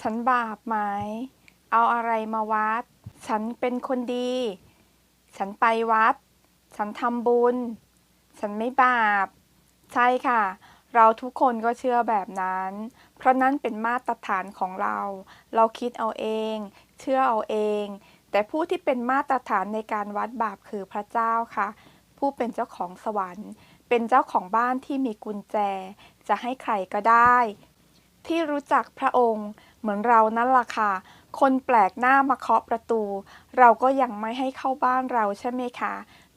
ฉันบาปไหม เอาอะไรมาวัด ฉันเป็นคนดี ฉันไปวัด ฉันทำบุญ ฉันไม่บาป ใช่ค่ะ เราทุกคนก็เชื่อแบบนั้น เพราะนั่นเป็นมาตรฐานของเรา เราคิดเอาเอง เชื่อเอาเอง แต่ผู้ที่เป็นมาตรฐานในการวัดบาปคือพระเจ้าค่ะ ผู้เป็นเจ้าของสวรรค์ เป็นเจ้าของบ้านที่มีกุญแจ จะให้ใครก็ได้ ที่รู้จักพระองค์ เหมือนเรานั่นล่ะค่ะ คนแปลกหน้ามาเคาะประตู เราก็ยังไม่ให้เข้าบ้านเราใช่ไหมคะ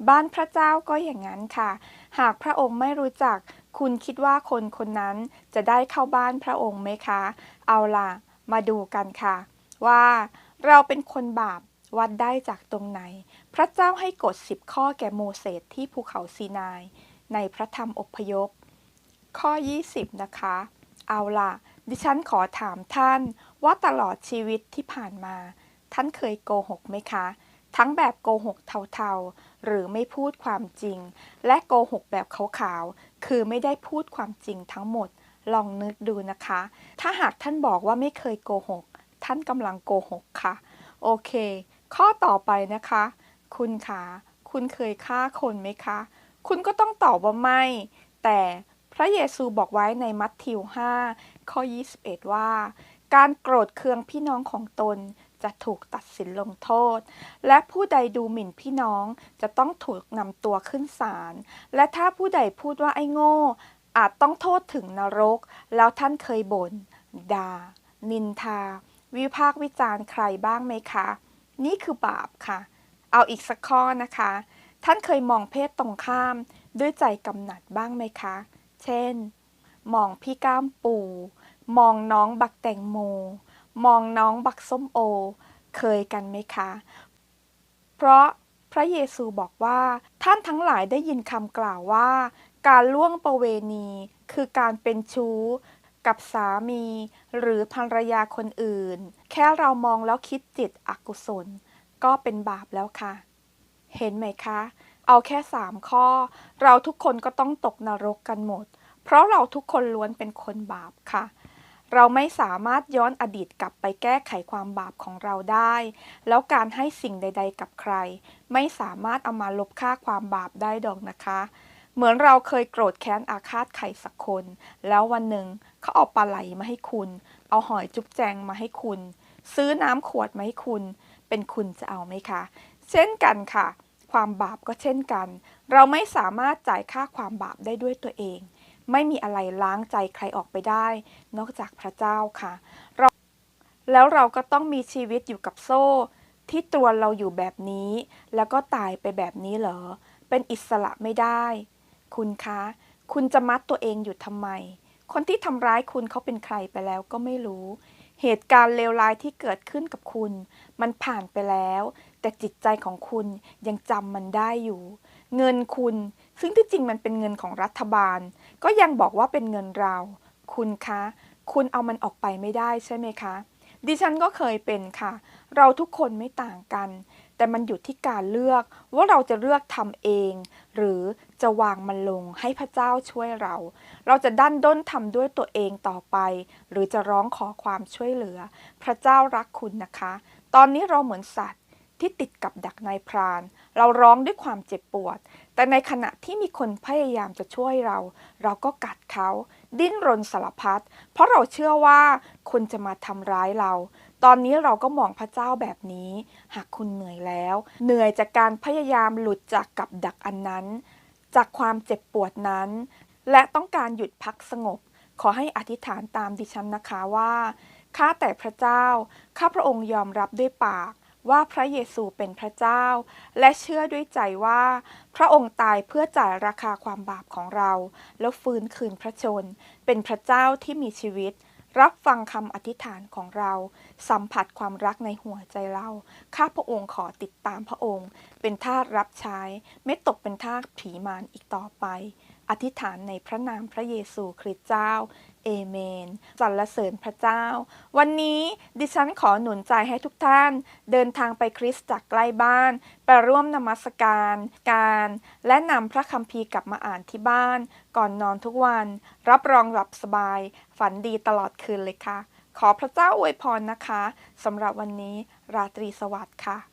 บ้านพระเจ้าก็อย่างนั้นค่ะ หากพระองค์ไม่รู้จัก คุณคิดว่าคนคนนั้นจะได้เข้าบ้านพระองค์ไหมคะ เอาล่ะ มาดูกันค่ะ ว่าเราเป็นคนบาปวัดได้จากตรงไหน พระเจ้าให้กฎ10ข้อแก่โมเสสที่ภูเขาซีนาย ในพระธรรมอพยพ ข้อ 20 นะคะ เอาล่ะ ดิฉันขอถามท่านว่าตลอดชีวิตที่ผ่านมา ท่านเคยโกหกไหมคะ ทั้งแบบโกหกเทาๆ หรือไม่พูดความจริง และโกหกแบบขาวๆ คือไม่ได้พูดความจริงทั้งหมด ลองนึกดูนะคะ ถ้าหากท่านบอกว่าไม่เคยโกหก ท่านกำลังโกหกค่ะ โอเค ข้อต่อไปนะคะ คุณคะคุณเคยฆ่าคนไหมคะ คุณก็ต้องตอบว่าไม่ แต่ พระเยซูบอกไว้ในมัทธิว 5 ข้อ 21 ว่า การโกรธเคืองพี่น้องของตนจะถูกตัดสินลงโทษ และผู้ใดดูหมิ่นพี่น้องจะต้องถูกนำตัวขึ้นศาล และถ้าผู้ใดพูดว่าไอ้โง่ อาจต้องโทษถึงนรก แล้วท่านเคยบ่นด่า นินทา วิพากษ์วิจารณ์ใครบ้างไหมคะ นี่คือบาปค่ะ เอาอีกสักข้อนะคะ ท่านเคยมองเพศตรงข้ามด้วยใจกำหนัดบ้างไหมคะ เช่น มองพี่ก้ามปู มองน้องบักแตงโม มองน้องบักส้มโอ เคยกันไหมคะ เพราะพระเยซูบอกว่าท่านทั้งหลายได้ยินคำกล่าวว่า การล่วงประเวณี คือการเป็นชู้ กับสามี หรือภรรยาคนอื่น แค่เรามองแล้วคิดจิตอกุศล ก็เป็นบาปแล้วค่ะ เห็นไหมคะ เอาแค่สามข้อ เราทุกคนก็ต้องตกนรกกันหมด เพราะเราทุกคนล้วนเป็นคนบาปค่ะ เราไม่สามารถย้อนอดีตกลับไปแก้ไขความบาปของเราได้ แล้วการให้สิ่งใด ๆ กับใคร ไม่สามารถเอามาลบค่าความบาปได้ดอกนะคะ เหมือนเราเคยโกรธแค้นอาฆาตใครสักคน แล้ววันหนึ่งเขาเอาปลาไหลมาให้คุณ เอาหอยจุ๊บแจงมาให้คุณ ซื้อน้ำขวดมาให้คุณ เป็นคุณจะเอาไหมคะ เช่นกันค่ะ ความบาปก็เช่นกัน เราไม่สามารถจ่ายค่าความบาปได้ด้วยตัวเอง ไม่มีอะไรล้างใจใครออกไปได้ นอกจากพระเจ้าค่ะเราแล้วเราก็ต้องมีชีวิตอยู่กับโซ่ ที่ตัวเราอยู่แบบนี้ แล้วก็ตายไปแบบนี้เหรอ เป็นอิสระไม่ได้ คุณคะ คุณจะมัดตัวเองอยู่ทำไม คนที่ทำร้ายคุณเขาเป็นใครไปแล้วก็ไม่รู้ เหตุการณ์เลวร้ายที่เกิดขึ้นกับคุณ มันผ่านไปแล้ว แต่จิตใจของคุณยังจำมันได้อยู่ เงินคุณซึ่งที่จริงมันเป็นเงินของรัฐบาล ก็ยังบอกว่าเป็นเงินเรา คุณคะ คุณเอามันออกไปไม่ได้ใช่ไหมคะ ดิฉันก็เคยเป็นค่ะ เราทุกคนไม่ต่างกัน แต่มันอยู่ที่การเลือกว่าเราจะเลือกทำเอง หรือจะวางมันลงให้พระเจ้าช่วยเรา เราจะดันด้นทำด้วยตัวเองต่อไป หรือจะร้องขอความช่วยเหลือ พระเจ้ารักคุณนะคะ ตอนนี้เราเหมือนสัตว์ ที่ติดกับดักนายพราน เราร้องด้วยความเจ็บปวด แต่ในขณะที่มีคนพยายามจะช่วยเรา เราก็กัดเขา ดิ้นรนสารพัดเพราะเราเชื่อว่าคนจะมาทำร้ายเรา ตอนนี้เราก็มองพระเจ้าแบบนี้ หากคุณเหนื่อยแล้ว เหนื่อยจากการพยายามหลุดจากกับดักอันนั้น จากความเจ็บปวดนั้น และต้องการหยุดพักสงบ ขอให้อธิษฐานตามดิฉันนะคะว่าข้าแต่พระเจ้า ข้าพระองค์ยอมรับด้วยปาก ว่าพระเยซูเป็นพระเจ้า และเชื่อด้วยใจว่า พระองค์ตายเพื่อจ่ายราคาความบาปของเรา แล้วฟื้นคืนพระชน เป็นพระเจ้าที่มีชีวิต รับฟังคำอธิษฐานของเรา สัมผัสความรักในหัวใจเรา ข้าพระองค์ขอติดตามพระองค์ เป็นทาสรับใช้ ไม่ตกเป็นทาสผีมารอีกต่อไป อธิษฐานในพระนามพระเยซูคริสต์เจ้า เอเมนสรรเสริญพระเจ้า วันนี้ดิฉันขอหนุนใจให้ทุกท่าน เดินทางไปคริสตจักรใกล้บ้าน ไปร่วมนมัสการการ และนำพระคัมภีร์กลับมาอ่านที่บ้าน ก่อนนอนทุกวัน รับรองหลับสบาย ฝันดีตลอดคืนเลยค่ะ ขอพระเจ้าอวยพรนะคะสำหรับวันนี้ราตรีสวัสดิ์ค่ะ